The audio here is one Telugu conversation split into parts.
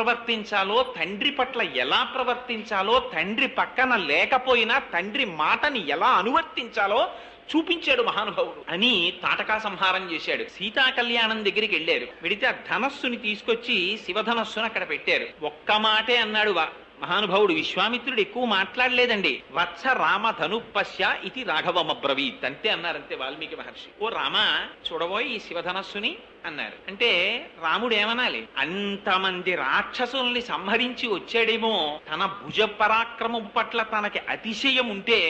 ప్రవర్తించాలో తండ్రి పట్ల ఎలా ప్రవర్తించాలో తండ్రి పక్కన లేకపోయినా తండ్రి మాటని ఎలా అనువర్తించాలో చూపించాడు మహానుభావుడు. అని తాటకా సంహారం చేశాడు. సీతా కళ్యాణం దగ్గరికి వెళ్ళారు. వెడితే ఆ ధనస్సుని తీసుకొచ్చి శివధనస్సును అక్కడ పెట్టారు. ఒక్క మాటే అన్నాడు వా- మహానుభావుడు విశ్వామిత్రుడు ఎక్కువ మాట్లాడలేదండి. వత్స రామ ధనుపశ్య ఇది రాఘవమబ్రవీత్ అంతే అన్నారంతే వాల్మీకి మహర్షి. ఓ రామ చూడబోయ్ ఈ శివధనస్సుని అన్నారు. అంటే రాముడు ఏమనాలి అంతమంది రాక్షసుల్ని సంహరించి వచ్చాడేమో తన భుజ పరాక్రమం పట్ల తనకి అతిశయం ఉంటే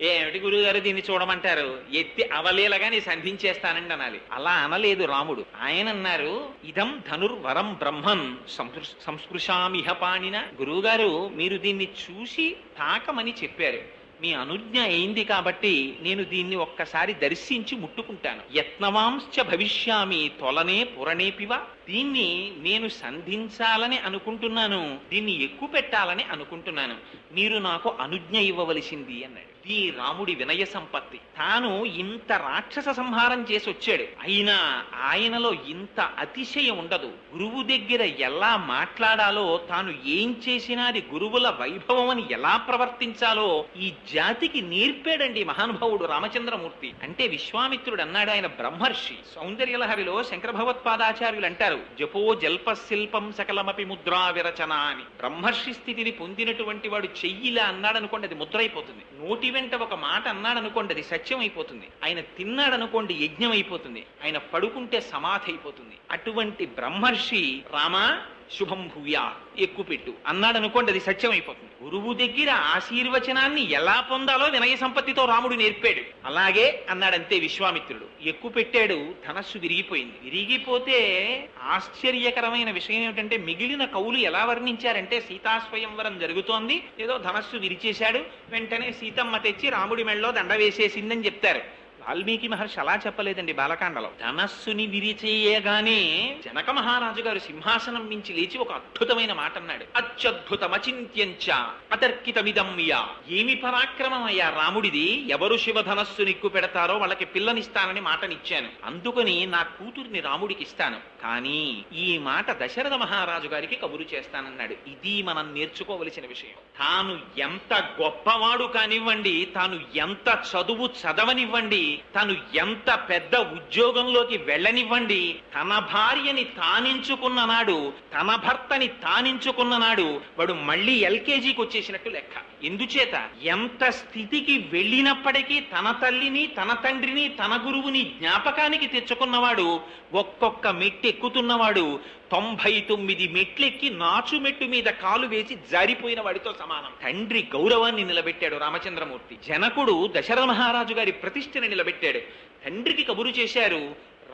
ఏమిటి గురువుగారు దీన్ని చూడమంటారు? ఎత్తి అవలేలగాని సంధించేస్తానండి అనాలి. అలా అనలేదు రాముడు. ఆయన అన్నారు ఇదం ధనుర్వరం బ్రహ్మన్ సంస్పృ- సంస్పృశామిహ పాణిన. గురువుగారు మీరు దీన్ని చూసి తాకమని చెప్పారు. మీ అనుజ్ఞ అయింది కాబట్టి నేను దీన్ని ఒక్కసారి దర్శించి ముట్టుకుంటాను. యత్నవాంశ్చ భవిష్యామి తొలనే పురణేపివ దీన్ని నేను సంధించాలని అనుకుంటున్నాను. దీన్ని ఎక్కువ పెట్టాలని అనుకుంటున్నాను. మీరు నాకు అనుజ్ఞ ఇవ్వవలసింది అన్నాడు. ఇది రాముడి వినయ సంపత్తి. తాను ఇంత రాక్షస సంహారం చేసి వచ్చాడు అయినా ఆయనలో ఇంత అతిశయం ఉండదు. గురువు దగ్గర ఎలా మాట్లాడాలో తాను ఏం చేసినా అది గురువుల వైభవం అని ఎలా ప్రవర్తించాలో ఈ జాతికి నేర్పాడండి మహానుభావుడు రామచంద్రమూర్తి. అంటే విశ్వామిత్రుడు అన్నాడు ఆయన బ్రహ్మర్షి. సౌందర్యలహరిలో శంకర భగవత్పాదాచార్యులు అంటారు జపో జల్ప శిల్పం సకలమపి ముద్రా విరచన అని బ్రహ్మర్షి స్థితిని పొందినటువంటి వాడు చెయ్యిలా అన్నాడు అనుకోండి అది ముద్ర అయిపోతుంది నోటి వెంట ఒక మాట అన్నాడు అనుకోండి అది సత్యం అయిపోతుంది ఆయన తిన్నాడు అనుకోండి యజ్ఞం అయిపోతుంది ఆయన పడుకుంటే సమాధి అయిపోతుంది. అటువంటి బ్రహ్మర్షి రామా శుభం భూయా ఎక్కుపెట్టు అన్నాడు అనుకోండి అది సత్యం అయిపోతుంది గురువు దగ్గర ఆశీర్వచనాన్ని ఎలా పొందాలో వినయ సంపత్తితో రాముడు నేర్పాడు. అలాగే అన్నాడంతే విశ్వామిత్రుడు. ఎక్కువ పెట్టాడు ధనస్సు విరిగిపోయింది. విరిగిపోతే ఆశ్చర్యకరమైన విషయం ఏమిటంటే మిగిలిన కవులు ఎలా వర్ణించారంటే సీతాస్వయంవరం జరుగుతోంది. ఏదో ధనస్సు విరిచేశాడు. వెంటనే సీతమ్మ తెచ్చి రాముడి మెళ్ళలో దండ వేసేసిందని చెప్తారు. వాల్మీకి మహర్షి అలా చెప్పలేదండి బాలకాండలో. ధనస్సుని విరిచేయగానే జనక మహారాజు గారు సింహాసనం మించి లేచి ఒక అద్భుతమైన మాట అన్నాడు అత్యద్భుతమచింత్యంచ అతర్కితమిదమ్య ఏమి పరాక్రమం అయ్యా రాముడిది? ఎవరు శివ ధనస్సు నిక్కు పెడతారో వాళ్ళకి పిల్లనిస్తానని మాటనిచ్చాను. అందుకని నా కూతుర్ని రాముడికి ఇస్తాను కానీ ఈ మాట దశరథ మహారాజు గారికి కబురు చేస్తానన్నాడు. ఇది మనం నేర్చుకోవలసిన విషయం. తాను ఎంత గొప్పవాడు కానివ్వండి తాను ఎంత చదువు చదవనివ్వండి తను ఎంత పెద్ద ఉద్యోగంలోకి వెళ్ళనివ్వండి తన భార్యని తానించుకున్న నాడు తన భర్తని తానించుకున్న నాడు వాడు మళ్ళీ ఎల్కేజీకి వచ్చేసినట్టు లెక్క. ఎందుచేత? ఎంత స్థితికి వెళ్ళినప్పటికీ తన తల్లిని తన తండ్రిని తన గురువుని జ్ఞాపకానికి తెచ్చుకున్నవాడు ఒక్కొక్క మెట్టు ఎక్కుతున్నవాడు తొంభై తొమ్మిది మెట్లెక్కి నాచు మెట్టు మీద కాలు వేసి జారిపోయిన వాడితో సమానం. తండ్రి గౌరవాన్ని నిలబెట్టాడు రామచంద్రమూర్తి. జనకుడు దశరథ మహారాజు గారి ప్రతిష్టని నిలబెట్టాడు. పెట్టాడు. తండ్రికి కబురు చేశారు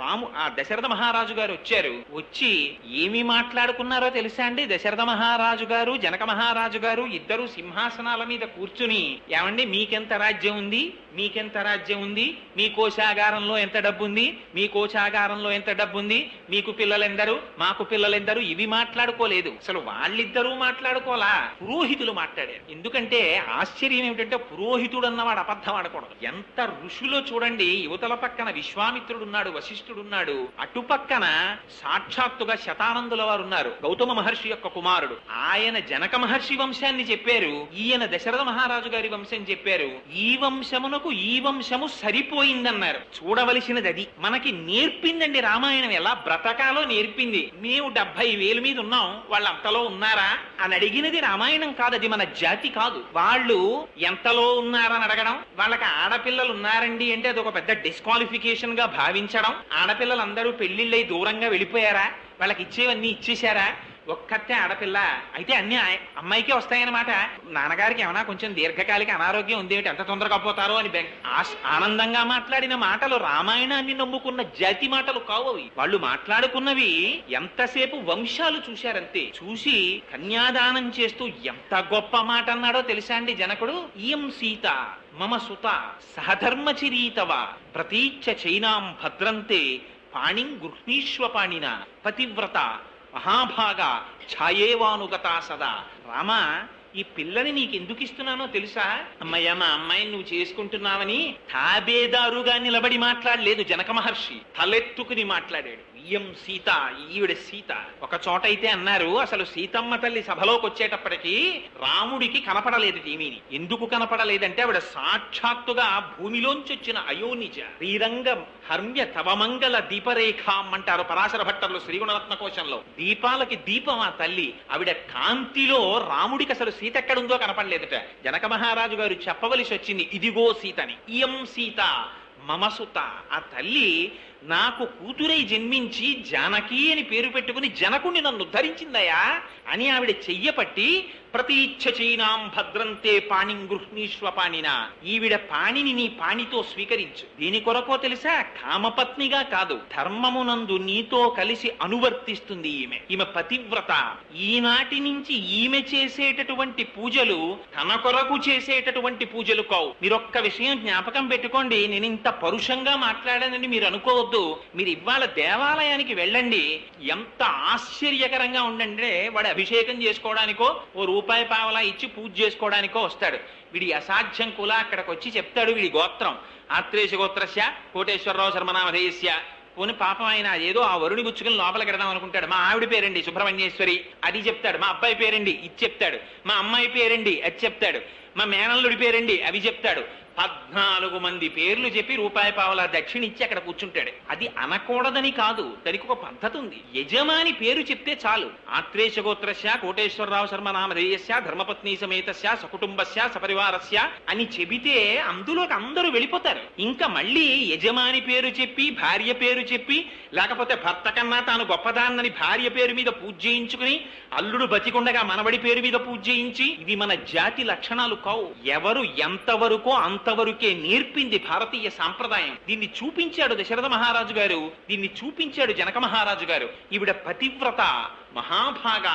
రాము ఆ దశరథ మహారాజు గారు వచ్చారు. వచ్చి ఏమి మాట్లాడుకున్నారో తెలుసా అండి? దశరథ మహారాజు గారు జనక మహారాజు గారు ఇద్దరు సింహాసనాల మీద కూర్చుని ఏమండి మీకెంత రాజ్యం ఉంది? మీకెంత రాజ్యం ఉంది? మీ కోశాగారంలో ఎంత డబ్బు ఉంది మీ కోశాగారంలో ఎంత డబ్బు ఉంది మీకు పిల్లలెందరు? మాకు పిల్లలెందరు? ఇవి మాట్లాడుకోలేదు. అసలు వాళ్ళిద్దరూ మాట్లాడుకోలా పురోహితులు మాట్లాడారు. ఎందుకంటే ఆశ్చర్యం ఏమిటంటే పురోహితుడు అన్నవాడు అబద్ధం ఆడకూడదు. ఎంత ఋషులో చూడండి యువతల పక్కన విశ్వామిత్రుడున్నాడు వశిష్ఠుడున్నాడు అటుపక్కన సాక్షాత్తుగా శతానందుల వారు ఉన్నారు గౌతమ మహర్షి యొక్క కుమారుడు. ఆయన జనక మహర్షి వంశాన్ని చెప్పారు. ఈయన దశరథ మహారాజు గారి వంశం చెప్పారు. ఈ వంశమునకు ఈ వంశము సరిపోయిందన్నారు. చూడవలసినది అది మనకి నేర్పిందండి రామాయణం. ఎలా బ్రతకాలో నేర్పింది. మేము డెబ్బై వేల మీద ఉన్నాం. వాళ్ళు అంతలో ఉన్నారా? అని అడిగినది రామాయణం కాదు అది మన జాతి కాదు. వాళ్ళు ఎంతలో ఉన్నారని అడగడం వాళ్ళకి ఆడపిల్లలు ఉన్నారండి అంటే అది ఒక పెద్ద డిస్క్వాలిఫికేషన్గా భావించడం ఆడపిల్లలు అందరూ పెళ్ళిళ్ళై దూరంగా వెళ్ళిపోయారా? వాళ్ళకి ఇచ్చేవన్నీ ఇచ్చేశారా? ఒక్కతే ఆడపిల్ల అయితే అన్ని అమ్మాయికే వస్తాయన్నమాట. నాన్నగారికి ఏమైనా కొంచెం దీర్ఘకాలిక అనారోగ్యం ఉంది ఏంటి ఎంత తొందరగా పోతారో అని ఆనందంగా మాట్లాడిన మాటలు రామాయణాన్ని నమ్ముకున్న జాతి మాటలు కావు అవి. వాళ్ళు మాట్లాడుకున్నవి ఎంతసేపు వంశాలు చూశారంతే. చూసి కన్యాదానం చేస్తూ ఎంత గొప్ప మాట అన్నాడో తెలుసా అండి జనకుడు? ఇయం సీత మమ సుత సహధర్మచిరీతవ ప్రతీచ్ఛ చైనాం భద్రంతే పాణిం గృహ్ణీష్వ పాణిన పతివ్రత మహాభాగ ఛాయేవానుగత సదా. రామ ఈ పిల్లని నీకు ఎందుకు ఇస్తున్నానో తెలుసా? అమ్మయ్య మా అమ్మాయిని నువ్వు చేసుకుంటున్నావని తాబేదారుగా నిలబడి మాట్లాడలేదు జనక మహర్షి తలెత్తుకుని మాట్లాడాడు. ఇయం సీత ఈవిడ సీత. ఒక చోట అయితే అన్నారు అసలు సీతమ్మ తల్లి సభలోకి వచ్చేటప్పటికి రాముడికి కనపడలేదు టీమీని ఎందుకు కనపడలేదంటే ఆవిడ సాక్షాత్తుగా భూమిలోంచి వచ్చిన అయోనిజ. శ్రీరంగ హర్మ్య తవమంగళ దీపరేఖాం అంటారు పరాశర భట్టర్లు శ్రీగుణరత్న కోశంలో దీపాలకి దీపం ఆ తల్లి. ఆవిడ కాంతిలో రాముడికి అసలు సీత ఎక్కడుందో కనపడలేదట. జనక మహారాజు గారు చెప్పవలసి వచ్చింది ఇదిగో సీతని. ఇయం సీత మమసుత ఆ తల్లి నాకు కూతురై జన్మించి జానకి అని పేరు పెట్టుకుని జనకుణ్ణి నన్ను ధరించిందయా అని ఆవిడ చెయ్యపట్టి ప్రతీచ్ఛ చైనాం భద్రంతే పాణిం గృహ్ణీష్వ పాణిన. ఈవిడ పాణిని నీ పాణితో స్వీకరించు. దీని కొరకో తెలుసా? కామపత్నిగా కాదు. ధర్మమునందు నీతో కలిసి అనువర్తిస్తుంది ఈమె. ఈమె పతివ్రత. ఈనాటి నుంచి ఈమె చేసేటటువంటి పూజలు తన కొరకు చేసేటటువంటి పూజలు కావు. మీరొక్క విషయం జ్ఞాపకం పెట్టుకోండి. నేను ఇంత పరుషంగా మాట్లాడానని మీరు అనుకోవద్దు. మీరు ఇవాళ దేవాలయానికి వెళ్ళండి ఎంత ఆశ్చర్యకరంగా ఉండంటే వాడు అభిషేకం చేసుకోవడానికో ఓ రూపాయి పావలా ఇచ్చి పూజ చేసుకోవడానికో వస్తాడు. వీడి అసాధ్యం కుల అక్కడికి వచ్చి చెప్తాడు వీడి గోత్రం. ఆత్రేయ గోత్రస్య కోటేశ్వరరావు శర్మనామధేయస్య. పోని పాపం ఆయన ఏదో ఆ వరుణి గుచ్చుకుని లోపలికి వెడదాం అనుకుంటాడు. మా ఆవిడ పేరండి సుబ్రహ్మణ్యేశ్వరి. అది చెప్తాడు. మా అబ్బాయి పేరండి ఇది చెప్తాడు. మా అమ్మాయి పేరండి అది చెప్తాడు. మా మేనల్లుడి పేరండి అవి చెప్తాడు. పద్నాలుగు మంది పేర్లు చెప్పి రూపాయి పావలా దక్షిణిచ్చి అక్కడ కూర్చుంటాడు. అది అనకూడదని కాదు. దానికి ఒక పద్ధతి ఉంది. యజమాని పేరు చెప్తే చాలు. ఆత్రేశ గోత్రస్య కోటేశ్వరరావు శర్మ నామధేయస్య ధర్మపత్ని సమేతస్య సకుటుంబస్య సపరివారస్య అని చెబితే అందులోకి అందరూ వెళ్ళిపోతారు. ఇంకా మళ్ళీ యజమాని పేరు చెప్పి భార్య పేరు చెప్పి లేకపోతే భర్త కన్నా తాను గొప్పదాన్నని భార్య పేరు మీద పూజ చేయించుకుని అల్లుడు బతికుండగా మనవడి పేరు మీద పూజ చేయించి ఇది మన జాతి లక్షణాలు కావు. ఎవరు ఎంతవరకో అంతవరకే నేర్పింది భారతీయ సాంప్రదాయం. దీన్ని చూపించాడు దశరథ మహారాజు గారు దీన్ని చూపించాడు జనక మహారాజు గారు. ఈవిడ పతివ్రత మహాభాగ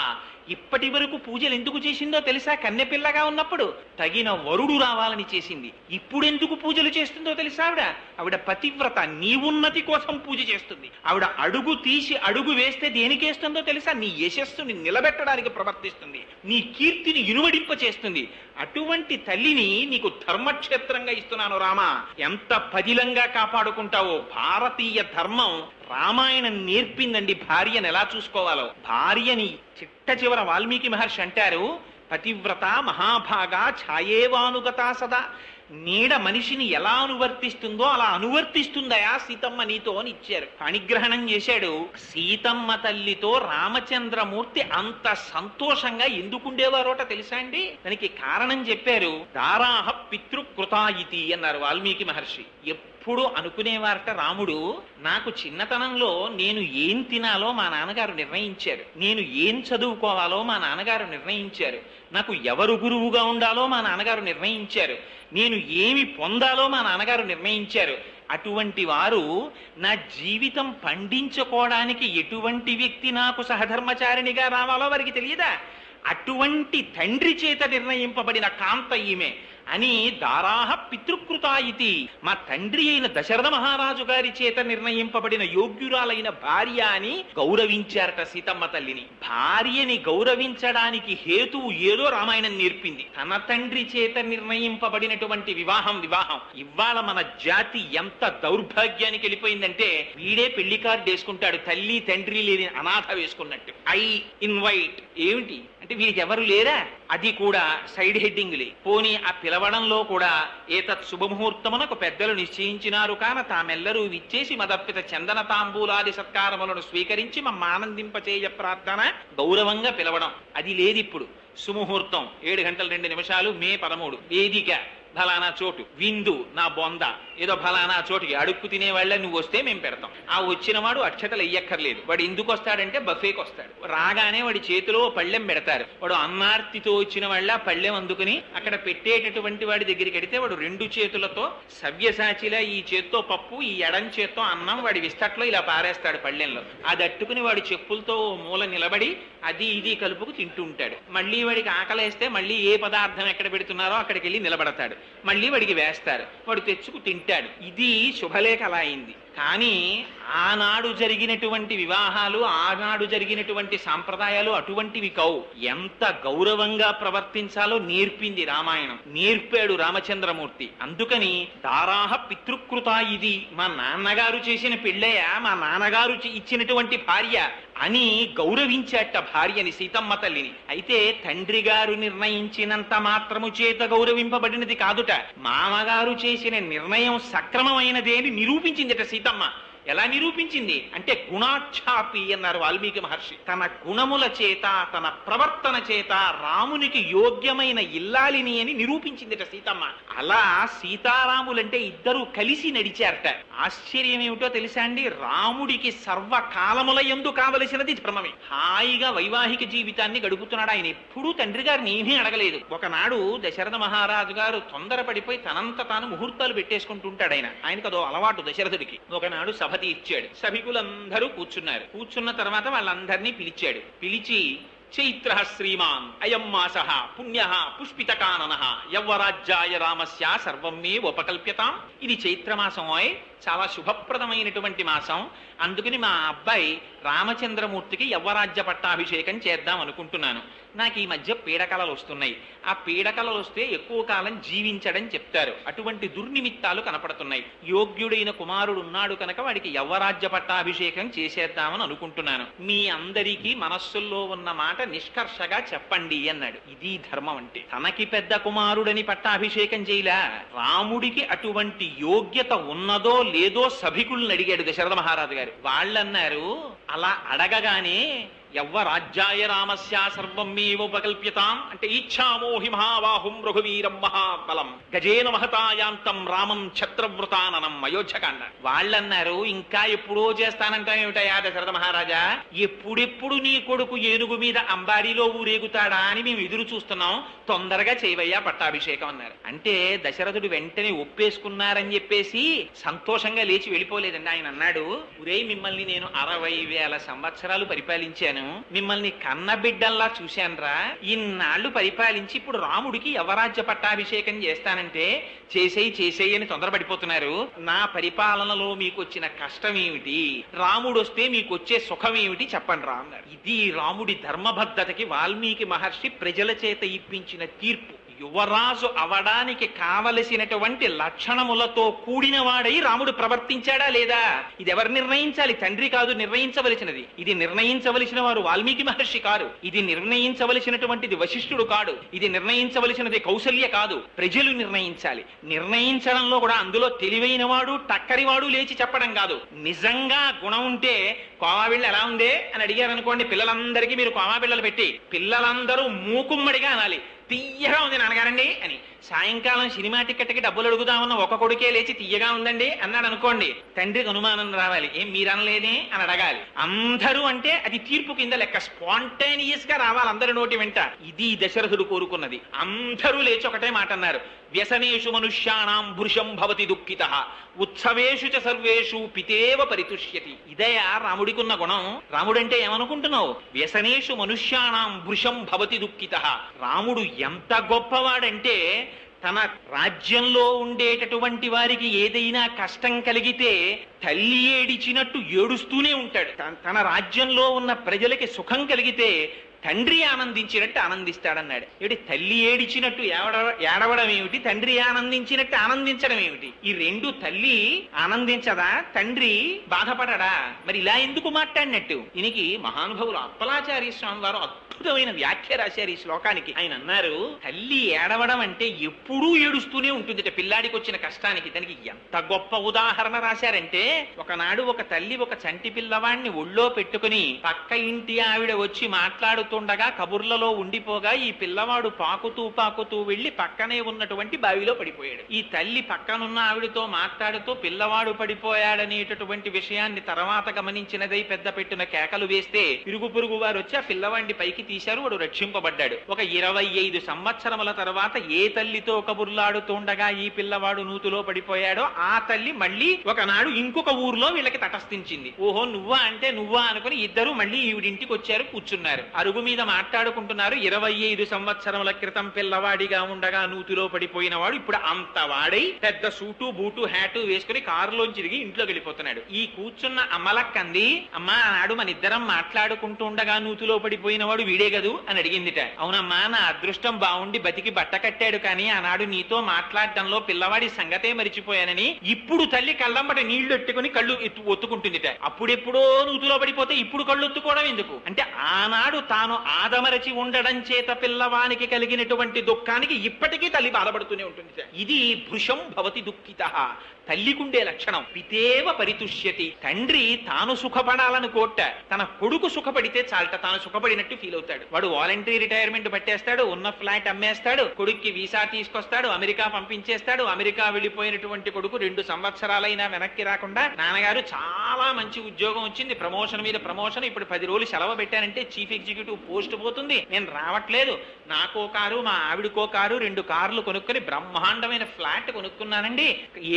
ఇప్పటి వరకు పూజలు ఎందుకు చేసిందో తెలుసా? కన్నెపిల్లగా ఉన్నప్పుడు తగిన వరుడు రావాలని చేసింది. ఇప్పుడు ఎందుకు పూజలు చేస్తుందో తెలుసా ఆవిడ? ఆవిడ పతివ్రత నీ ఉన్నతి కోసం పూజ చేస్తుంది. ఆవిడ అడుగు తీసి అడుగు వేస్తే దేనికేస్తుందో తెలుసా? నీ యశస్సుని నిలబెట్టడానికి ప్రవర్తిస్తుంది. నీ కీర్తిని ఇనువడింప చేస్తుంది. అటువంటి తల్లిని నీకు ధర్మక్షేత్రంగా ఇస్తున్నాను రామా. ఎంత పదిలంగా కాపాడుకుంటావో భారతీయ ధర్మం రామాయణం నేర్పిందండి భార్యను ఎలా చూసుకోవాలో. భార్యని చిట్ట చివర వాల్మీకి మహర్షి అంటారు పతివ్రత మహాభాగా ఛాయేవానుగత సదా. నీడ మనిషిని ఎలా అనువర్తిస్తుందో అలా అనువర్తిస్తుందయా సీతమ్మ నీతో అని ఇచ్చారు. పణిగ్రహణం చేశాడు. సీతమ్మ తల్లితో రామచంద్రమూర్తి అంత సంతోషంగా ఎందుకుండేవారోట తెలుసా అండి? దానికి కారణం చెప్పారు. దారాహ పితృకృతాయితి అన్నారు వాల్మీకి మహర్షి. ఎప్పుడు అనుకునేవారట రాముడు నాకు చిన్నతనంలో నేను ఏం తినాలో మా నాన్నగారు నిర్ణయించారు. నేను ఏం చదువుకోవాలో మా నాన్నగారు నిర్ణయించారు. నాకు ఎవరు గురువుగా ఉండాలో మా నాన్నగారు నిర్ణయించారు. నేను ఏమి పొందాలో మా నాన్నగారు నిర్ణయించారు. అటువంటి వారు నా జీవితం పండించుకోవడానికి ఎటువంటి వ్యక్తి నాకు సహధర్మచారిణిగా రావాలో వారికి తెలియదా? అటువంటి తండ్రి చేత నిర్ణయింపబడిన కాంత ఈమె. అని దారాహ పితృకృత ఇది మా తండ్రి అయిన దశరథ మహారాజు గారి చేత నిర్ణయింపబడిన యోగ్యురాలైన భార్య అని గౌరవించారట సీతమ్మ తల్లిని. భార్యని గౌరవించడానికి హేతువు ఏదో రామాయణం నేర్పింది. తన తండ్రి చేత నిర్ణయింపబడినటువంటి వివాహం వివాహం. ఇవాళ మన జాతి ఎంత దౌర్భాగ్యానికి వెళ్ళిపోయిందంటే వీడే పెళ్ళి కార్డు వేసుకుంటాడు తల్లి తండ్రి లేని అనాథ వేసుకున్నట్టు. I invite. ఏమిటి? అంటే వీరికెవరు లేరా? అది కూడా సైడ్ హెడ్డింగ్లే. పోనీ ఆ పిలవడంలో కూడా ఏతత్ శుభముహూర్తమునకు పెద్దలు నిశ్చయించినారు కాన తామెల్లరూ విచ్చేసి మదర్పిత చందన తాంబూలాది సత్కారములను స్వీకరించి మమ్మ ఆనందింపచేయ ప్రార్థన గౌరవంగా పిలవడం. అది లేదు ఇప్పుడు సుముహూర్తం ఏడు గంటల రెండు నిమిషాలు మే పదమూడు. వేదిక. ఫలానా చోటు విందు నా బొంద. ఏదో ఫలానా చోటుకి అడుక్కు తినే వాళ్ళ నువ్వు వస్తే మేము పెడతాం. ఆ వచ్చిన వాడు అక్షతలు ఎయ్యక్కర్లేదు. వాడు ఎందుకు వస్తాడంటే బఫేకి వస్తాడు. రాగానే వాడి చేతిలో పళ్ళెం పెడతారు. వాడు అన్నార్తితో వచ్చిన వాళ్ళ పళ్ళెం అందుకుని అక్కడ పెట్టేటటువంటి వాడి దగ్గరికి వెడితే వాడు రెండు చేతులతో సవ్యసాచిలా ఈ చేత్తో పప్పు ఈ ఎడం చేత్తో అన్నం వాడి విస్తట్లో ఇలా పారేస్తాడు పళ్ళెంలో. అది అట్టుకుని వాడి చెప్పులతో మూల నిలబడి అది ఇది కలుపుకు తింటూ ఉంటాడు మళ్ళీ వాడికి ఆకలేస్తే మళ్ళీ ఏ పదార్థం ఎక్కడ పెడుతున్నారో అక్కడికి వెళ్ళి నిలబడతాడు. మళ్ళీ వాడికి వేస్తారు. వాడు తెచ్చుకు తింటాడు. ఇది శుభలేఖ అలా అయింది. కానీ ఆనాడు జరిగినటువంటి వివాహాలు ఆనాడు జరిగినటువంటి సాంప్రదాయాలు అటువంటివి కావు. ఎంత గౌరవంగా ప్రవర్తించాలో నేర్పింది రామాయణం. నేర్పాడు రామచంద్రమూర్తి. అందుకని దారాహ పితృకృత ఇది. మా నాన్నగారు చేసిన పెళ్ళయ్య మా నాన్నగారు ఇచ్చినటువంటి భార్య అని గౌరవించాట భార్యని సీతమ్మ తల్లిని. అయితే తండ్రి గారు నిర్ణయించినంత మాత్రము చేత గౌరవింపబడినది కాదుట. మామగారు చేసిన నిర్ణయం సక్రమమైనదే అని నిరూపించిందిట సీతమ్మ ఎలా నిరూపించింది? అంటే గుణాక్షాపి అన్నారు వాల్మీకి మహర్షి. తన గుణముల చేత తన ప్రవర్తన చేత రామునికి యోగ్యమైన ఇల్లాలిని అని నిరూపించిందిట సీతమ్మ. అలా సీతారాములంటే ఇద్దరు కలిసి నడిచారట. ఆశ్చర్యం ఏమిటో తెలుసా అండి? రాముడికి సర్వకాలముల ఎందు కావలసినది ధర్మమే. హాయిగా వైవాహిక జీవితాన్ని గడుపుతున్నాడు. ఆయన ఎప్పుడూ తండ్రి గారిని ఏమీ అడగలేదు. ఒకనాడు దశరథ మహారాజు గారు తొందరపడిపోయి తనంత తాను ముహూర్తాలు పెట్టేసుకుంటుంటాడు ఆయన. ఆయనకు అదో అలవాటు దశరథుడికి. ఒకనాడు సభ తీర్చాడు సభికులందరూ కూర్చున్నారు. కూర్చున్న తర్వాత వాళ్ళందరినీ పిలిచాడు. పిలిచి చైత్ర శ్రీమాన్ అయం మాస పుణ్య పుష్పితకానన యవ్వరాజ్యాయ రామస్య సర్వం మే ఉపకల్ప్యతాం. ఇది చైత్రమాసం ఓయ్. చాలా శుభప్రదమైనటువంటి మాసం. అందుకని మా అబ్బాయి రామచంద్రమూర్తికి యవ్వరాజ్య పట్టాభిషేకం చేద్దాం అనుకుంటున్నాను. నాకు ఈ మధ్య పీడకలలు వస్తున్నాయి. ఆ పీడకలలు వస్తే ఎక్కువ కాలం జీవించడం చెప్తారు. అటువంటి దుర్నిమిత్తాలు కనపడుతున్నాయి. యోగ్యుడైన కుమారుడు ఉన్నాడు కనుక వాడికి యవ్వరాజ్య పట్టాభిషేకం చేసేద్దామని అనుకుంటున్నాను. మీ అందరికీ మనస్సుల్లో ఉన్న మాట నిష్కర్షగా చెప్పండి అన్నాడు. ఇది ధర్మం అంటే. తనకి పెద్ద కుమారుడని పట్టాభిషేకం చేయలా. రాముడికి అటువంటి యోగ్యత ఉన్నదో లేదో సభికుల్ని అడిగాడు దశరథ మహారాజు గారు. వాళ్ళన్నారు అలా అడగగానే యవ్వరాజ్యాయ రామస్య సర్వం ఉపకల్ప్యతాం అంటే ఇచ్చామోహి మహాబాహుం రఘువీరం మహాబలం. గజేన మహతాయాంతం రామం ఛత్రవృతాననం అయోధ్యకాండ. వాళ్ళన్నారు ఇంకా ఎప్పుడో చేస్తానంటాం ఏమిటయా దశరథ మహారాజా? ఎప్పుడెప్పుడు నీ కొడుకు ఏనుగు మీద అంబారీలో ఊరేగుతాడా అని మేము ఎదురు చూస్తున్నాం. తొందరగా చేయవయ్యా పట్టాభిషేకం అన్నారు. అంటే దశరథుడు వెంటనే ఒప్పేసుకున్నారని చెప్పేసి సంతోషంగా లేచి వెళ్ళిపోలేదండి ఆయన అన్నాడు. ఉరే మిమ్మల్ని నేను అరవై వేల సంవత్సరాలు పరిపాలించాను. మిమ్మల్ని కన్న బిడ్డల్లా చూశానురా. ఇన్నాళ్ళు పరిపాలించి ఇప్పుడు రాముడికి యవరాజ్య పట్టాభిషేకం చేస్తానంటే చేసేయి చేసేయి అని తొందరపడిపోతున్నారు. నా పరిపాలనలో మీకు వచ్చిన కష్టం ఏమిటి రాముడు వస్తే మీకు వచ్చే సుఖం ఏమిటి చెప్పండి రా అన్నారు ఇది రాముడి ధర్మబద్ధతకి వాల్మీకి మహర్షి ప్రజల చేత ఇప్పించిన తీర్పు. యువరాజు అవడానికి కావలసినటువంటి లక్షణములతో కూడిన వాడై రాముడు ప్రవర్తించాడా లేదా? ఇది ఎవరు నిర్ణయించాలి? తండ్రి కాదు నిర్ణయించవలసినది. ఇది నిర్ణయించవలసిన వారు వాల్మీకి మహర్షి కారు. ఇది నిర్ణయించవలసినటువంటిది వశిష్ఠుడు కాడు. ఇది నిర్ణయించవలసినది కౌశల్య కాదు. ప్రజలు నిర్ణయించాలి. నిర్ణయించడంలో కూడా అందులో తెలివైన వాడు టక్కరివాడు లేచి చెప్పడం కాదు. నిజంగా గుణం ఉంటే కోమాబిళ్ళ ఎలా ఉందే? అని అడిగారనుకోండి పిల్లలందరికీ మీరు కోమాబిళ్ళలు పెట్టి పిల్లలందరూ మూకుమ్మడిగా అనాలి. తీయగా ఉంది నాన్నగారండి అని. సాయంకాలం సినిమా టికెట్కి డబ్బులు అడుగుదామన్న ఒక కొడుకే లేచి తీయగా ఉందండి అన్నాడు అనుకోండి. తండ్రికి అనుమానం రావాలి. ఏం మీరనలేదే అని అడగాలి. అందరూ అంటే అది తీర్పు కింద లెక్క. స్పాంటేనియస్గా రావాలి అందరి నోటి వెంట. ఇది దశరథుడు కోరుకున్నది. అందరూ లేచి ఒకటే మాట అన్నారు. వ్యసనేషు మనుష్యాణం భృషం భవతి దుఃఖిత. ఉత్సవేషు చ సర్వేషు పితేవ పరితుష్యతి. ఇదయా రాముడికున్న గుణం. రాముడంటే ఏమనుకుంటున్నావు? వ్యసనేషు మనుష్యాణం భృషం భవతి దుఃఖిత. రాముడు ఎంత గొప్పవాడంటే తన రాజ్యంలో ఉండేటటువంటి వారికి ఏదైనా కష్టం కలిగితే తల్లి ఏడిచినట్టు ఏడుస్తూనే ఉంటాడు. తన- తన రాజ్యంలో ఉన్న ప్రజలకి సుఖం కలిగితే తండ్రి ఆనందించినట్టు ఆనందిస్తాడన్నాడు. ఏమిటి? తల్లి ఏడిచినట్టు ఏడవడం ఏమిటి? తండ్రి ఆనందించినట్టు ఆనందించడం ఏమిటి? ఈ రెండు తల్లి ఆనందించదా? తండ్రి బాధపడడా? మరి ఇలా ఎందుకు మాట్లాడినట్టు? దీనికి మహానుభావులు అప్పలాచార్య స్వామి వారు అద్భుతమైన వ్యాఖ్య రాశారు ఈ శ్లోకానికి. ఆయన అన్నారు తల్లి ఏడవడం అంటే ఎప్పుడూ ఏడుస్తూనే ఉంటుందిట. పిల్లాడికి వచ్చిన కష్టానికి. దానికి ఎంత గొప్ప ఉదాహరణ రాశారంటే ఒకనాడు ఒక తల్లి ఒక చంటి పిల్లవాడిని ఒళ్ళో పెట్టుకుని పక్క ఇంటి ఆవిడ వచ్చి మాట్లాడు మాట్లాడుతుండగా కబుర్లలో ఉండిపోగా ఈ పిల్లవాడు పాకుతూ పాకుతూ వెళ్ళి పక్కనే ఉన్నటువంటి బావిలో పడిపోయాడు. ఈ తల్లి పక్కనున్న ఆవిడతో మాట్లాడుతూ పిల్లవాడు పడిపోయాడనేటటువంటి విషయాన్ని తర్వాత గమనించినదై పెద్ద పెట్టిన కేకలు వేస్తే ఇరుగు పొరుగు వారు వచ్చి ఆ పిల్లవాడిని పైకి తీశారు వాడు రక్షింపబడ్డాడు. ఒక ఇరవై ఐదు సంవత్సరముల తర్వాత ఏ తల్లితో కబుర్లాడుతుండగా ఈ పిల్లవాడు నూతులో పడిపోయాడో ఆ తల్లి మళ్ళీ ఒకనాడు ఇంకొక ఊర్లో వీళ్ళకి తటస్థించింది. ఓహో నువ్వా అంటే నువ్వా అనుకుని ఇద్దరు మళ్ళీ ఈవిడింటికి వచ్చారు కూర్చున్నారు. అరుగు అరుగు మీద మాట్లాడుకుంటున్నారు. ఇరవై ఐదు సంవత్సరముల క్రితం పిల్లవాడిగా ఉండగా నూతిలో పడిపోయిన వాడు ఇప్పుడు అంత వాడై పెద్ద సూటు బూటు హ్యాటు వేసుకుని కారులోంచి తిరిగి ఇంట్లోకి వెళ్ళిపోతున్నాడు. ఈ కూర్చున్న అమలక్కంది అమ్మా ఆనాడు మన ఇద్దరం మాట్లాడుకుంటూ ఉండగా నూతిలో పడిపోయిన వాడు వీడే కదూ? అని అడిగిందిట. అవునమ్మా నా అదృష్టం బాగుండి బతికి బట్ట కట్టాడు కానీ ఆనాడు నీతో మాట్లాడటంలో పిల్లవాడి సంగతే మరిచిపోయానని ఇప్పుడు తల్లి కళ్ళంబట నీళ్ళు ఎట్టుకుని కళ్ళు ఒత్తుకుంటుందిట. అప్పుడెప్పుడో నూతిలో పడిపోతే ఇప్పుడు కళ్ళు ఒత్తుకోవడం ఎందుకు? అంటే ఆనాడు తాను ఆదమరచి ఉండడం చేత పిల్లవానికి కలిగినటువంటి దుఃఖానికి ఇప్పటికీ తల్లి బాధపడుతూనే ఉంటుంది ఇది భృషం భవతి దుఃఖిత. తల్లికుండే లక్షణం. పితేవ పరితుష్యతి. తండ్రి తాను సుఖపడాలని కోట తన కొడుకు సుఖపడితే చాలట తాను సుఖపడినట్టు ఫీల్ అవుతాడు. వాడు వాలంటరీ రిటైర్మెంట్ పట్టేస్తాడు ఉన్న ఫ్లాట్ అమ్మేస్తాడు కొడుక్కి వీసా తీసుకొస్తాడు అమెరికా పంపించేస్తాడు అమెరికా వెళ్ళిపోయినటువంటి కొడుకు రెండు సంవత్సరాలైనా వెనక్కి రాకుండా నాన్నగారు చాలా మంచి ఉద్యోగం వచ్చింది. ప్రమోషన్ మీద ప్రమోషన్ ఇప్పుడు పది రోజులు సెలవు పెట్టానంటే చీఫ్ ఎగ్జిక్యూటివ్ పోస్ట్ పోతుంది. నేను రావట్లేదు. నాకో కారు మా ఆవిడకో కారు రెండు కార్లు కొనుక్కొని బ్రహ్మాండమైన ఫ్లాట్ కొనుక్కున్నానండి.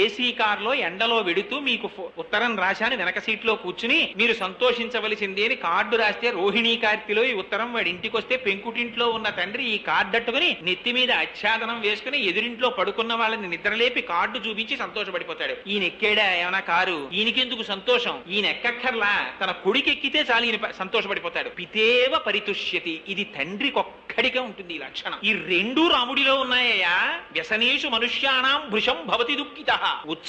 ఏసీ కారులో ఎండలో వెడుతూ మీకు ఉత్తరం రాశాను వెనక సీట్లో కూర్చుని మీరు సంతోషించవలసింది అని కార్డు రాస్తే రోహిణీ కార్తిలో ఈ ఉత్తరం వాడి ఇంటికి వస్తే పెంకుటింట్లో ఉన్న తండ్రి ఈ కార్డు అట్టుకుని నెత్తి మీద ఆచ్ఛాదనం వేసుకుని ఎదురింట్లో పడుకున్న వాళ్ళని నిద్రలేపి కార్డు చూపించి సంతోషపడిపోతాడు. ఈయన ఎక్కాడా ఏమైనా కారు? ఈయనకెందుకు సంతోషం? ఈయన ఎక్కక్కర్లా? తన కొడుకు ఎక్కితే చాలు ఈయన సంతోషపడిపోతాడు. పితేవ పరితుష్యతి. ఇది తండ్రికొక్కడిగా ఉంటుంది ఈ లక్షణం. ఈ రెండు రాముడిలో ఉన్నాయ్యా వ్యసనేషు మనుష్యానాం భృషం భవతి దుఃఖిత.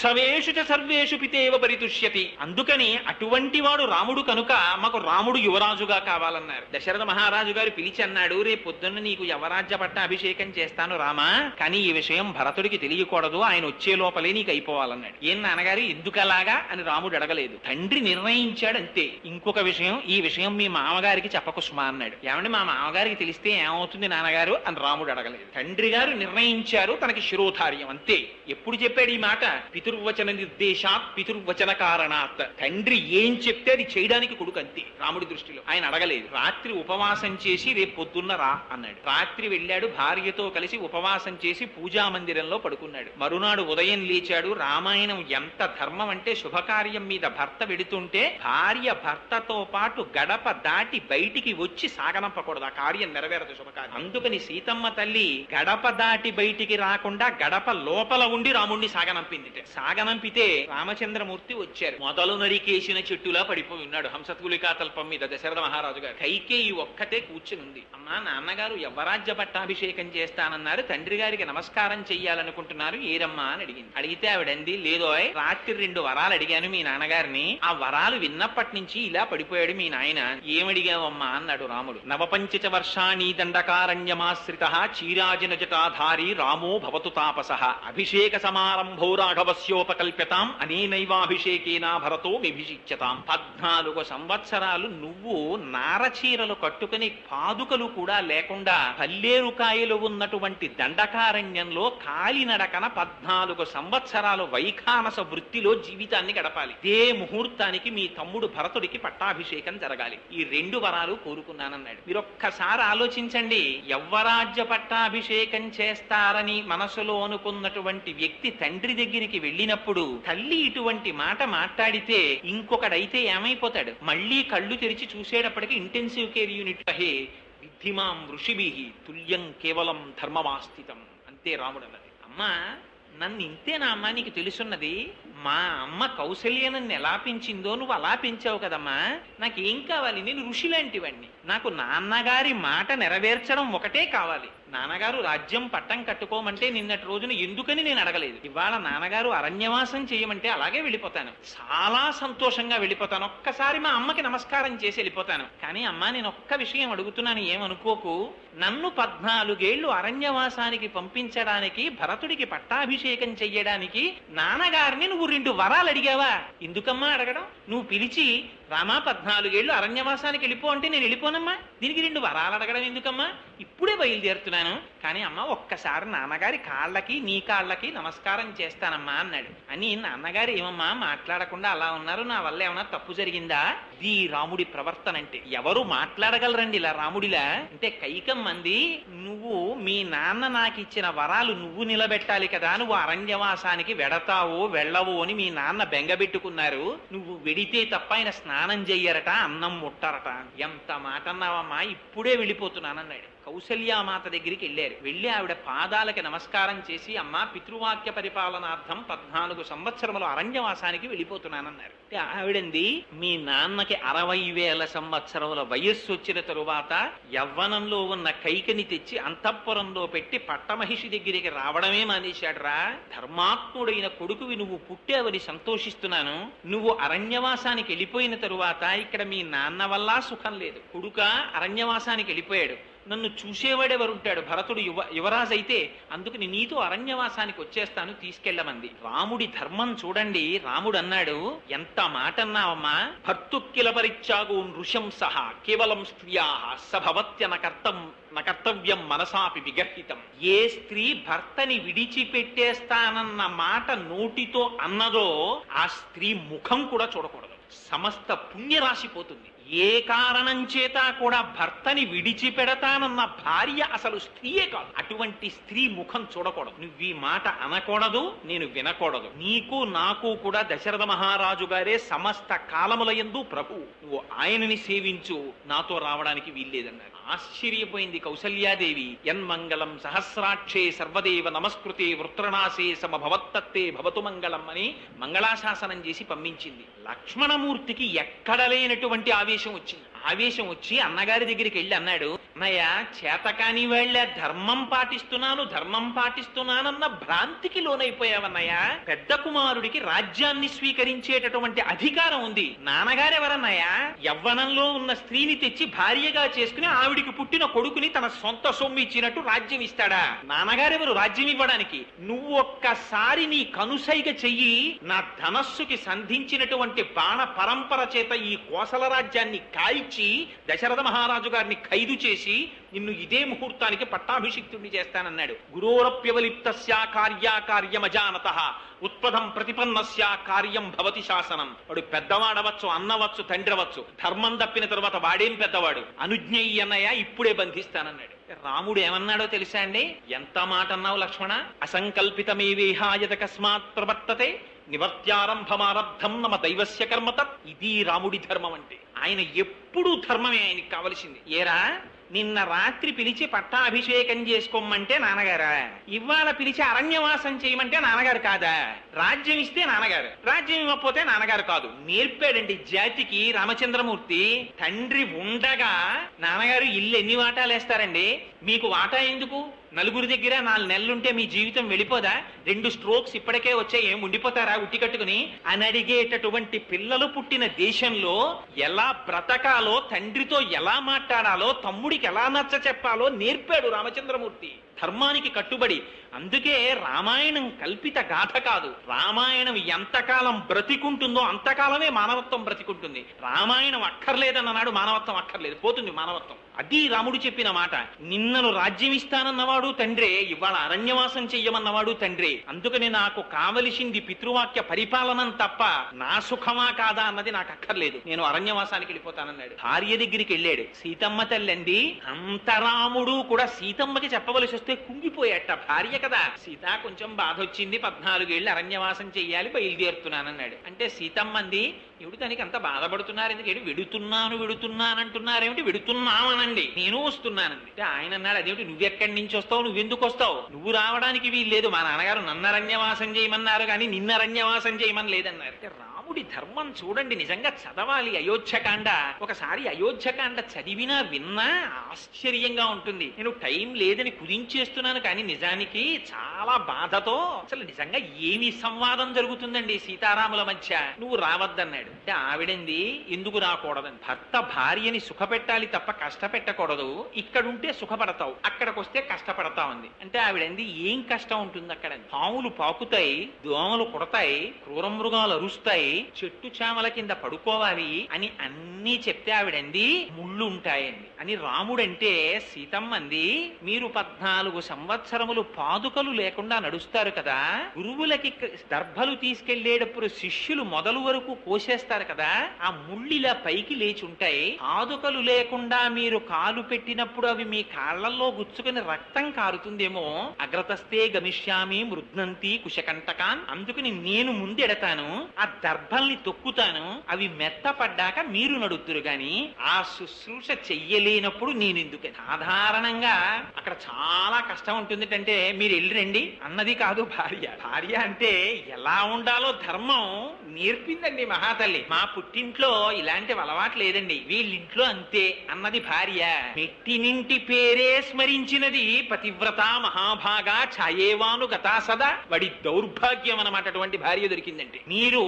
ఉత్సవేషు చ సర్వేషు పితేవ పరితుష్యతి. అందుకని అటువంటి వాడు రాముడు కనుక మాకు రాముడు యువరాజుగా కావాలన్నారు. దశరథ మహారాజు గారు పిలిచి అన్నాడు రేపు పొద్దున్న నీకు యవరాజ్య పట్ట అభిషేకం చేస్తాను రామా. కానీ ఈ విషయం భరతుడికి తెలియకూడదు ఆయన వచ్చే లోపలే నీకు అయిపోవాలన్నాడు. ఏం నాన్నగారు? ఎందుకలాగా? అని రాముడు అడగలేదు. తండ్రి నిర్ణయించాడు అంతే ఇంకొక విషయం ఈ విషయం మీ మామగారికి చెప్పకు సుమా అన్నాడు. ఏమండి మా మామగారికి తెలిస్తే ఏమవుతుంది నాన్నగారు? అని రాముడు అడగలేదు. తండ్రి గారు నిర్ణయించారు తనకి శిరోధార్యం అంతే. ఎప్పుడు చెప్పాడు ఈ మాట? పితుర్వచన నిర్దేశాత్ పితుర్వచన కారణాత్. తండ్రి ఏం చెప్తే అది చేయడానికి కొడుకు అంతే రాముడి దృష్టిలో. ఆయన అడగలేదు. రాత్రి ఉపవాసం చేసి రేపు పొద్దున్న రా అన్నాడు. రాత్రి వెళ్ళాడు భార్యతో కలిసి ఉపవాసం చేసి పూజా మందిరంలో పడుకున్నాడు. మరునాడు ఉదయం లేచాడు. రామాయణం ఎంత ధర్మం అంటే శుభకార్యం మీద భర్త వెడుతుంటే భార్య భర్తతో పాటు గడప దాటి బయటికి వచ్చి సాగనంపకూడదు. ఆ కార్యం నెరవేరదు శుభకార్యం. అందుకని సీతమ్మ తల్లి గడప దాటి బయటికి రాకుండా గడప లోపల ఉండి రాముణ్ణి సాగనంపింది సాగనంపితే రామచంద్రమూర్తి వచ్చారు. మొదలు నరికేసిన చెట్టులా పడిపోయి ఉన్నాడు హంసతులికా తల్పం మీద దశరథ మహారాజు గారు. కైకేయి ఒక్కతే కూర్చుని ఉంది అమ్మా నాన్నగారు యవరాజ్య పట్టాభిషేకం చేస్తానన్నారు. తండ్రి గారికి నమస్కారం చెయ్యాలనుకుంటున్నారు. ఏరమ్మా అని అడిగింది. అడిగితే ఆవిడంది లేదో రాత్రి రెండు వరాలు అడిగాను మీ నాన్నగారిని. ఆ వరాలు విన్నప్పటి నుంచి ఇలా పడిపోయాడు మీ నాయన ఏమడిగావమ్మా? అన్నాడు రాముడు. నవపంచచ వర్షాణి దండకారణ్యమాశ్రిత చీరాజన జటాధారి రామో భవతు తాపస. అభిషేక సమారంభో రాఘవస్యోపకల్ప్యతాం అనేనైవాభిషేకేనా భరతో విభిషిచ్యతాం. పద్నాలుగు సంవత్సరాలు నువ్వు నారచీరలు కట్టుకుని పాదుకలు కూడా లేకుండా పల్లేరుకాయలు ఉన్నటువంటి దండకారణ్యంలో కాలినడకన పద్నాలుగు సంవత్సరాలు వైఖానస వృత్తిలో జీవితాన్ని గడపాలి. ఇదే ముహూర్తానికి మీ తమ్ముడు భరతుడికి పట్టాభిషేకం జరగాలి. ఈ రెండు వరాలు కోరుకున్నానన్నాడు. మీరు ఒక్కసారి ఆలోచించండి యవ్వరాజ్య పట్టాభిషేకం చేస్తారని మనసులో అనుకున్నటువంటి వ్యక్తి తండ్రి దగ్గరికి వెళ్ళినప్పుడు తల్లి ఇటువంటి మాట మాట్లాడితే ఇంకొకడైతే ఏమైపోతాడు? మళ్ళీ కళ్ళు తెరిచి చూసేటప్పటికి ఇంటెన్సివ్ కేర్ యూనిట్ అహే విద్ధిమాం ఋషిభి తుల్యం కేవలం ధర్మమాస్థితం. అంతే రాముడు అన్నది అమ్మా నన్ను ఇంతే నా అమ్మా నీకు తెలుసున్నది? మా అమ్మ కౌశల్య నన్ను ఎలా పెంచిందో నువ్వు అలా పెంచావు కదమ్మా. నాకేం కావాలి? నేను ఋషి లాంటివాణ్ణి. నాకు నాన్నగారి మాట నెరవేర్చడం ఒకటే కావాలి. నాన్నగారు రాజ్యం పట్టం కట్టుకోమంటే నిన్నటి రోజున ఎందుకని నేను అడగలేదు. ఇవాళ నాన్నగారు అరణ్యవాసం చేయమంటే అలాగే వెళ్ళిపోతాను. చాలా సంతోషంగా వెళ్ళిపోతాను. ఒక్కసారి మా అమ్మకి నమస్కారం చేసి వెళ్ళిపోతాను. కానీ అమ్మా నేను ఒక్క విషయం అడుగుతున్నాను ఏమనుకోకు? నన్ను పద్నాలుగేళ్ళు అరణ్యవాసానికి పంపించడానికి భరతుడికి పట్టాభిషేకం చెయ్యడానికి నాన్నగారిని నువ్వు రెండు వరాలు అడిగావా? ఎందుకమ్మా అడగడం? నువ్వు పిలిచి రామా పద్నాలుగేళ్ళు అరణ్యవాసానికి వెళ్ళిపో అంటే నేను వెళ్ళిపోనమ్మా. దీనికి రెండు వరాలు అడగడం ఎందుకమ్మా? ఇప్పుడే బయలుదేరుతున్నాను. కానీ అమ్మ ఒక్కసారి నాన్నగారి కాళ్ళకి నీ కాళ్ళకి నమస్కారం చేస్తానమ్మా అన్నాడు. అని నాన్నగారు ఏమమ్మా మాట్లాడకుండా అలా ఉన్నారు నా వల్ల ఏమైనా తప్పు జరిగిందా? ఇది రాముడి ప్రవర్తన అంటే. ఎవరు మాట్లాడగలరండి ఇలా రాముడిలా? అంటే కైకం మంది నువ్వు మీ నాన్న నాకు ఇచ్చిన వరాలు నువ్వు నిలబెట్టాలి కదా నువ్వు అరణ్యవాసానికి వెడతావో వెళ్ళవో అని మీ నాన్న బెంగబెట్టుకున్నారు. నువ్వు వెడితే తప్ప ఆయన స్నానం చెయ్యరట అన్నం ముట్టారట. ఎంత మాట అన్నావమ్మా ఇప్పుడే వెళ్ళిపోతున్నానన్నాడు. కౌసల్యామాత దగ్గరికి వెళ్ళారు. వెళ్ళి ఆవిడ పాదాలకి నమస్కారం చేసి అమ్మ పితృవాక్య పరిపాలనార్థం పద్నాలుగు సంవత్సరములు అరణ్యవాసానికి వెళ్ళిపోతున్నానన్నారు. అంటే ఆవిడంది మీ నాన్నకి అరవై వేల సంవత్సరముల వయస్సు వచ్చిన తరువాత యవ్వనంలో ఉన్న కైకని తెచ్చి అంతఃపురంలో పెట్టి పట్టమహిషి దగ్గరికి రావడమే మానేశాడరా. ధర్మాత్ముడైన కొడుకువి నువ్వు పుట్టావని సంతోషిస్తున్నాను. నువ్వు అరణ్యవాసానికి వెళ్ళిపోయిన తరువాత ఇక్కడ మీ నాన్న వల్ల సుఖం లేదు. కొడుక అరణ్యవాసానికి వెళ్ళిపోయాడు. నన్ను చూసేవాడెవరుంటాడు? భరతుడు యువ యువరాజు అయితే అందుకని నీతో అరణ్యవాసానికి వచ్చేస్తాను తీసుకెళ్ళమంది. రాముడి ధర్మం చూడండి రాముడు అన్నాడు ఎంత మాట అన్నావమ్మా భర్తుక్కిల పరిత్యాగో నృశంస సహా కేవలం స్త్రియా సభవత్య నకర్తం నకర్తవ్యం మనసాపి విగర్హితం. ఏ స్త్రీ భర్తని విడిచిపెట్టేస్తానన్న మాట నోటితో అన్నదో ఆ స్త్రీ ముఖం కూడా చూడకూడదు. సమస్త పుణ్యరాశి పోతుంది. ఏ కారణం చేత కూడా భర్తని విడిచిపెడతానన్న భార్య అసలు స్త్రీయే కాదు. అటువంటి స్త్రీ ముఖం చూడకూడదు. నువ్వు ఈ మాట అనకూడదు నేను వినకూడదు. నీకు నాకు కూడా దశరథ మహారాజు గారే సమస్త కాలముల ఎందు ప్రభు. నువ్వు ఆయనని సేవించు నాతో రావడానికి వీల్లేదన్నారు. ఆశ్చర్యపోయింది కౌసల్యాదేవి. యన్మంగళం సహస్రాక్షే సర్వదేవ నమస్కృతే వృత్రనాశే సమభవత్తత్తే భవతు మంగళం అని మంగళాశాసనం చేసి పంపించింది. లక్ష్మణమూర్తికి ఎక్కడ లేనటువంటి ఆవేశం వచ్చింది. ఆవేశం వచ్చి అన్నగారి దగ్గరికి వెళ్ళి అన్నాడు అన్నయ్య చేతకాని వాళ్ళ ధర్మం పాటిస్తున్నాను ధర్మం పాటిస్తున్నానన్న భ్రాంతికి లోనైపోయావన్నయ్య. పెద్ద కుమారుడికి రాజ్యాన్ని స్వీకరించేటటువంటి అధికారం ఉంది. నాన్నగారెవరన్నయ్య యవ్వనంలో ఉన్న స్త్రీని తెచ్చి భార్యగా చేసుకుని ఆవిడికి పుట్టిన కొడుకుని తన సొంత సొమ్ము ఇచ్చినట్టు రాజ్యం ఇస్తాడా? నాన్నగారెవరు రాజ్యం ఇవ్వడానికి? నువ్వు ఒక్కసారి నీ కనుసైగ చెయ్యి నా ధనస్సుకి సంధించినటువంటి బాణ పరంపర చేత ఈ కోసల రాజ్యాన్ని కాల్చి దశరథ మహారాజు గారిని ఖైదు చేసి నిన్ను ఇదే ముహూర్తానికి పట్టాభిషిక్తుడిని చేస్తానన్నాడు. గురోరప్యవలిప్తస్య కార్యాకార్యమజానత ఉత్పదం ప్రతిపన్నస్య కార్యం భవతి శాసనం. వాడు పెద్దవాడవచ్చు అన్నవచ్చు తండ్రవచ్చు. ధర్మం తప్పిన తర్వాత వాడేం పెద్దవాడు? అనుజ్ఞయి అన్నయ్య ఇప్పుడే బంధిస్తానన్నాడు. రాముడు ఏమన్నాడో తెలుసా అండి? ఎంత మాట అన్నావు లక్ష్మణ? అసంకల్పితమే వేహాయత కస్మాత్ ప్రవర్తతే? నివర్త్యారంభమారబ్ధం నమ దైవస్య కర్మతత్ ఇది రాముడి ధర్మం అంటే ఆయన ఎప్పుడూ ధర్మమే ఆయనకి కావలసింది. ఏరా? నిన్న రాత్రి పిలిచి పట్టాభిషేకం చేసుకోమంటే నాన్నగారా. ఇవాళ పిలిచి అరణ్యవాసం చేయమంటే నాన్నగారు కాదా? రాజ్యం ఇస్తే నాన్నగారు. రాజ్యం ఇవ్వకపోతే నాన్నగారు కాదు. నేర్పాడండి జాతికి రామచంద్రమూర్తి. తండ్రి ఉండగా నాన్నగారు ఇల్లు ఎన్ని వాటాలు వేస్తారండి మీకు వాటా ఎందుకు? నలుగురి దగ్గర నాలుగు నెలలుంటే మీ జీవితం వెళ్ళిపోదా? రెండు స్ట్రోక్స్ ఇప్పటికే వచ్చాయి. ఏం ఉండిపోతారా ఉట్టి కట్టుకుని? అని అడిగేటటువంటి పిల్లలు పుట్టిన దేశంలో ఎలా బ్రతకాలో తండ్రితో ఎలా మాట్లాడాలో తమ్ముడికి ఎలా నచ్చ చెప్పాలో నేర్పాడు రామచంద్రమూర్తి. ధర్మానికి కట్టుబడి. అందుకే రామాయణం కల్పిత గాథ కాదు. రామాయణం ఎంతకాలం బ్రతికుంటుందో అంతకాలమే మానవత్వం బ్రతికుంటుంది. రామాయణం అక్కర్లేదన్ననాడు మానవత్వం అక్కర్లేదు. పోతుంది మానవత్వం. అది రాముడు చెప్పిన మాట. నిన్నను రాజ్యం ఇస్తానన్నవాడు తండ్రే ఇవాళ అరణ్యవాసం చెయ్యమన్నవాడు తండ్రే. అందుకని నాకు కావలసింది పితృవాక్య పరిపాలనం తప్ప నా సుఖమా కాదా అన్నది నాకు అక్కర్లేదు. నేను అరణ్యవాసానికి వెళ్ళిపోతానన్నాడు. భార్య దగ్గరికి వెళ్ళాడు. సీతమ్మ తల్లండి అంత రాముడు కూడా సీతమ్మకి చెప్పవలసి వస్తే కుంగిపోయాట భార్య కదా. సీత కొంచెం బాధ వచ్చింది పద్నాలుగేళ్ళు అరణ్యవాసం చెయ్యాలి బయలుదేరుతున్నానన్నాడు. అంటే సీతమ్మంది ఎవడు దానికి అంత బాధపడుతున్నారు? ఎందుకంటే వెడుతున్నాను విడుతున్నానంటున్నారేమిటి? వెడుతున్నామనండి నేను వస్తున్నానండి అంటే ఆయన అన్నాడు అదేమిటి? నువ్వెక్కడి నుంచి వస్తావు? నువ్వెందుకు వస్తావు? నువ్వు రావడానికి వీలు లేదు మా నాన్నగారు నన్నరణ్యవాసం చేయమన్నారు కానీ నిన్నరణ్యవాసం చేయమని లేదన్నారు అంటే ధర్మం చూడండి నిజంగా చదవాలి. అయోధ్యకాండ. ఒకసారి అయోధ్యకాండ చదివినా విన్నా ఆశ్చర్యంగా ఉంటుంది. నేను టైం లేదని కుదించేస్తున్నాను కానీ నిజానికి చాలా బాధతో అసలు నిజంగా ఏమి సంవాదం జరుగుతుందండి సీతారాముల మధ్య? నువ్వు రావద్దన్నాడు. అంటే ఆవిడంది ఎందుకు రాకూడదని? భర్త భార్యని సుఖపెట్టాలి తప్ప కష్టపెట్టకూడదు. ఇక్కడుంటే సుఖపడతావు అక్కడికి వస్తే కష్టపడతావు అంది. అంటే ఆవిడంది ఏం కష్టం ఉంటుంది అక్కడ పాములు పాకుతాయి దోమలు కొడతాయి క్రూర మృగాలు అరుస్తాయి చెట్టు చామల కింద పడుకోవాలి అని అన్నీ చెప్తే ఆవిడంది ముళ్ళు ఉంటాయండి అని రాముడంటే సీతమ్మంది మీరు పద్నాలుగు సంవత్సరములు పాదుకలు లేకుండా నడుస్తారు కదా. గురువులకి దర్భలు తీసుకెళ్ళేటప్పుడు శిష్యులు మొదలు వరకు కోసేస్తారు కదా. ఆ ముళ్ళిలా పైకి లేచి ఉంటాయి పాదుకలు లేకుండా మీరు కాలు పెట్టినప్పుడు అవి మీ కాళ్ళలో గుచ్చుకుని రక్తం కారుతుందేమో. అగ్రతస్తే గమిష్యామి మృద్నంతి కుశకంటకాన్. అందుకని నేను ముందెడతాను. ఆ దర్భ దర్భల్ని తొక్కుతాను అవి మెత్తపడ్డాక మీరు నడుతురు గాని ఆ శుశ్రూష చెయ్యలేనప్పుడు నేను ఎందుకు సాధారణంగా అక్కడ చాలా కష్టం ఉంటుంది అంటే మీరు వెళ్ళి రండి. అన్నది కాదు భార్య. భార్య అంటే ఎలా ఉండాలో ధర్మం నేర్పిందండి మహాతల్లి. మా పుట్టింట్లో ఇలాంటి అలవాటు లేదండి. వీళ్ళింట్లో అంతే అన్నది భార్య. మెట్టినింటి పేరే స్మరించినది పతివ్రత మహాభాగ ఛాయేవాను గతా సదా. వాడి దౌర్భాగ్యం అన్నమాట అటువంటి భార్య దొరికిందండి. మీరు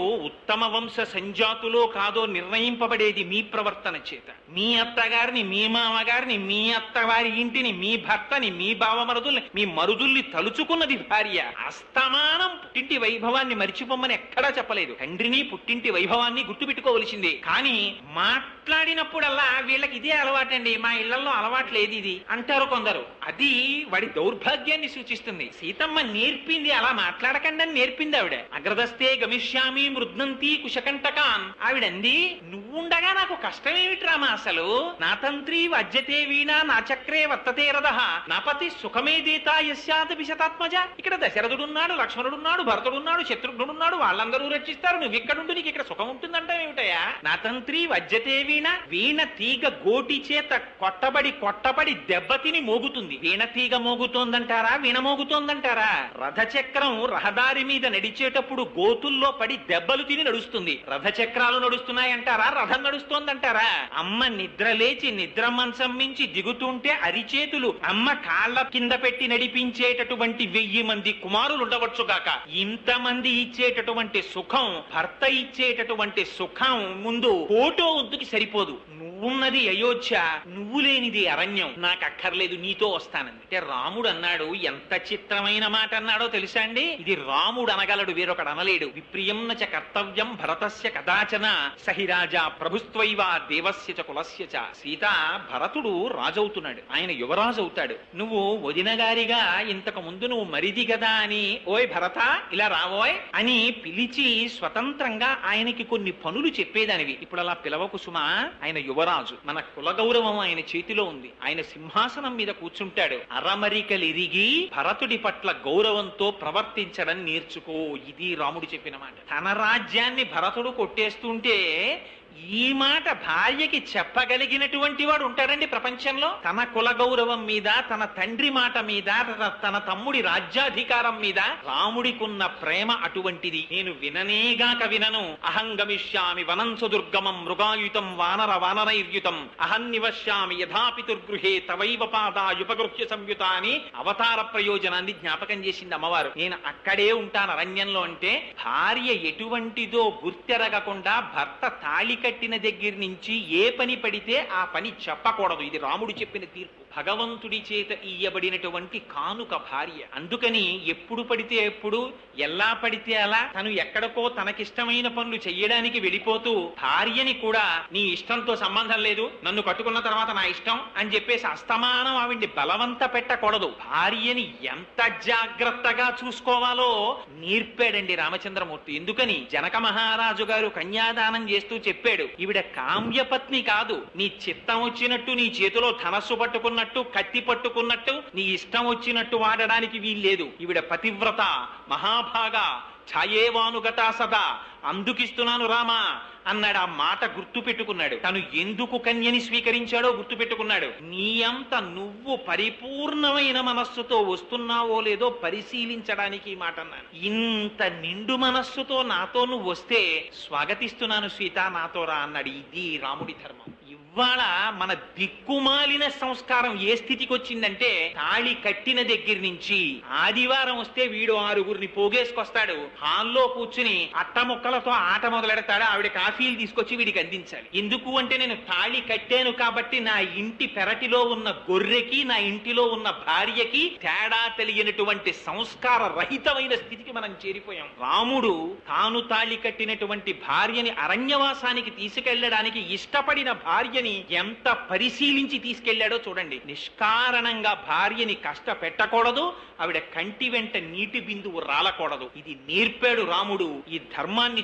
ఉత్తమ వంశ సంజాతులో కాదో నిర్ణయింపబడేది మీ ప్రవర్తన చేత. మీ అత్తగారిని మీ మామగారిని మీ అత్తవారి ఇంటిని మీ భర్తని మీ బావమరుదుల్ని మీ మరుదుల్ని తలుచుకున్నది భార్య. అస్తమానం పుట్టింటి వైభవాన్ని మరిచిపోమని ఎక్కడా చెప్పలేదు. తండ్రిని పుట్టింటి వైభవాన్ని గుర్తుపెట్టుకోవలసిందే. కానీ మాట్లాడినప్పుడల్లా వీళ్ళకి ఇదే అలవాటండి. మా ఇళ్ళలో అలవాట్లేదు ఇది అంటారు కొందరు. అది వాడి దౌర్భాగ్యాన్ని సూచిస్తుంది. సీతమ్మ నేర్పింది అలా మాట్లాడకండి అని నేర్పింది ఆవిడ. అగ్రదస్తే గమిష్యామి మృద్నంతి కుశకంటకాన్. ఆవిడంది నువ్వుండగా నాకు కష్టమేమిట్రా మా అసలు? నా తంత్రి వజ్యతే వీణ నా చక్రే వర్తతే రథ. నాపతి సుఖమే దీత యస్యాత విశతాత్మజ. ఇక్కడ దశరథుడున్నాడు లక్ష్మణుడున్నాడు భరతుడున్నాడు శత్రుఘ్నుడున్నాడు వాళ్ళందరూ రక్షిస్తారు నువ్వు ఇక్కడుండి నీకు ఇక్కడ సుఖం ఉంటుందంటే ఏమిటయా నా తంత్రి వజ్యతే వీణ వీణ తీగ గోటి చేత కొట్టబడి కొట్టబడి దెబ్బతిని మోగుతుంది. వీణ తీగ మోగుతోందంటారా? వీణ మోగుతోందంటారా? రథచక్రం రహదారి మీద నడిచేటప్పుడు గోతుల్లో పడి దెబ్బలు తిని నడుస్తుంది. రథచక్రాలు నడుస్తున్నాయంటారా? రథం నడుస్తోందంటారా? అమ్మ నిద్ర లేచి నిద్ర మంచం మించి దిగుతుంటే అరిచేతులు అమ్మ కాళ్ళ కింద పెట్టి నడిపించేటటువంటి వెయ్యి మంది కుమారులు ఉండవచ్చు గాక. ఇంతమంది ఇచ్చేటటువంటి సుఖం భర్త ఇచ్చేటటువంటి సుఖం ముందు ఫోటో ఉద్దుకి సరిపోదు. నువ్వున్నది అయోధ్య నువ్వు లేనిది అరణ్యం. నాకు అక్కర్లేదు నీతో వస్తానంటే అంటే రాముడు అన్నాడు ఎంత చిత్రమైన మాట అన్నాడో తెలుసా అండి? ఇది రాముడు అనగలడు వేరొకడు అనలేడు. విప్రియం చ కర్తవ్యం భరతస్య కదాచన. సహిరాజా ప్రభుత్వైవ దేవస్య చ కులస్య చ. సీత భరతుడు రాజవుతున్నాడు. ఆయన యువరాజు అవుతాడు నువ్వు వదినగారిగా ఇంతకు ముందు నువ్వు మరిది కదా అని ఓయ్ భరత ఇలా రావోయ్ అని పిలిచి స్వతంత్రంగా ఆయనకి కొన్ని పనులు చెప్పేదానివి. ఇప్పుడు అలా పిలవకు సుమా ఆయన యువరాజు. మన కుల గౌరవం ఆయన చేతిలో ఉంది. ఆయన సింహాసనం మీద కూర్చుంటాడు. అరమరికలిరిగి భరతుడి పట్ల గౌరవంతో ప్రవర్తించడం నేర్చుకో. ఇది రాముడు చెప్పిన మాట. తన రాజ్యాన్ని భరతుడు కొట్టేస్తుంటే ఈ మాట భార్యకి చెప్పగలిగినటువంటి వాడు ఉంటాడండి ప్రపంచంలో? తన కుల గౌరవం మీద తన తండ్రి మాట మీద తన- తన తమ్ముడి రాజ్యాధికారం మీద రాముడికున్న ప్రేమ అటువంటిది. నేను విననేగాక వినను. అహం గమిష్యామి వనంసు దుర్గమం మృగాయుతం వానర వానరైర్యుతం. అహం నివశ్యామి యథాపితుర్గృహే తవైవ పాదాయుపగృహ్య సంయుత అని అవతార ప్రయోజనాన్ని జ్ఞాపకం చేసింది అమ్మవారు. నేను అక్కడే ఉంటాను అరణ్యంలో అంటే భార్య ఎటువంటిదో గుర్తెరగకుండా భర్త తాళి కట్టిన దగ్గర నుంచి ఏ పని పడితే ఆ పని చెప్పకూడదు. ఇది రాముడు చెప్పిన తీర్పు. భగవంతుడి చేత ఇయ్యబడినటువంటి కానుక భార్య. అందుకని ఎప్పుడు పడితే ఎప్పుడు ఎలా పడితే అలా తను ఎక్కడికో తనకిష్టమైన పనులు చెయ్యడానికి వెళ్ళిపోతూ భార్యని కూడా నీ ఇష్టంతో సంబంధం లేదు నన్ను కట్టుకున్న తర్వాత నా ఇష్టం అని చెప్పేసి అస్తమానం ఆవిడ్ని బలవంత పెట్టకూడదు. భార్యని ఎంత జాగ్రత్తగా చూసుకోవాలో నేర్పాడండి రామచంద్రమూర్తి. ఎందుకని? జనక మహారాజు గారు కన్యాదానం చేస్తూ చెప్పాడు ఈవిడ కామ్యపత్ని కాదు నీ చిత్తం వచ్చినట్టు నీ చేతిలో ధనస్సు పట్టుకున్న పట్టుకున్నట్టు కత్తి పట్టుకున్నట్టు నీ ఇష్టం వచ్చినట్టు వాడడానికి వీల్లేదు. ఈవిడ పతివ్రత మహాభాగ ఛాయేవానుగత సదా. అందుకిస్తున్నాను రామా అన్నాడు. ఆ మాట గుర్తు పెట్టుకున్నాడు తను ఎందుకు కన్యని స్వీకరించాడో గుర్తు పెట్టుకున్నాడు నీ అంత నువ్వు పరిపూర్ణమైన మనస్సుతో వస్తున్నావో లేదో పరిశీలించడానికి ఈ మాట అన్నాను. ఇంత నిండు మనస్సుతో నాతో నువ్వు వస్తే స్వాగతిస్తున్నాను సీత నాతో రా అన్నాడు. ఇది రాముడి ధర్మం. ఇవాళ మన దిక్కుమాలిన సంస్కారం ఏ స్థితికి వచ్చిందంటే తాళి కట్టిన దగ్గర నుంచి ఆదివారం వస్తే వీడు ఆరుగురిని పోగేసుకొస్తాడు. హాల్లో కూర్చుని అట్ట ముక్కలతో ఆట మొదలెడతాడు. ఆవిడ కాఫీలు తీసుకొచ్చి వీడికి అందించాలి. ఎందుకు అంటే నేను తాళి కట్టాను కాబట్టి నా ఇంటి పెరటిలో ఉన్న గొర్రెకి నా ఇంటిలో ఉన్న భార్యకి తేడా తెలియనటువంటి సంస్కార రహితమైన స్థితికి మనం చేరిపోయాం. రాముడు తాను తాళి కట్టినటువంటి భార్యని అరణ్యవాసానికి తీసుకెళ్ళడానికి ఇష్టపడిన భార్యని భార్యని ఎంత పరిశీలించి తీసుకెళ్ళాడో చూడండి. నిష్కారణంగా భార్యని కష్టపెట్టకూడదు ఆవిడ కంటి వెంట నీటి బిందువు రాలకూడదు. ఇది నేర్పాడు రాముడు ఈ ధర్మాన్ని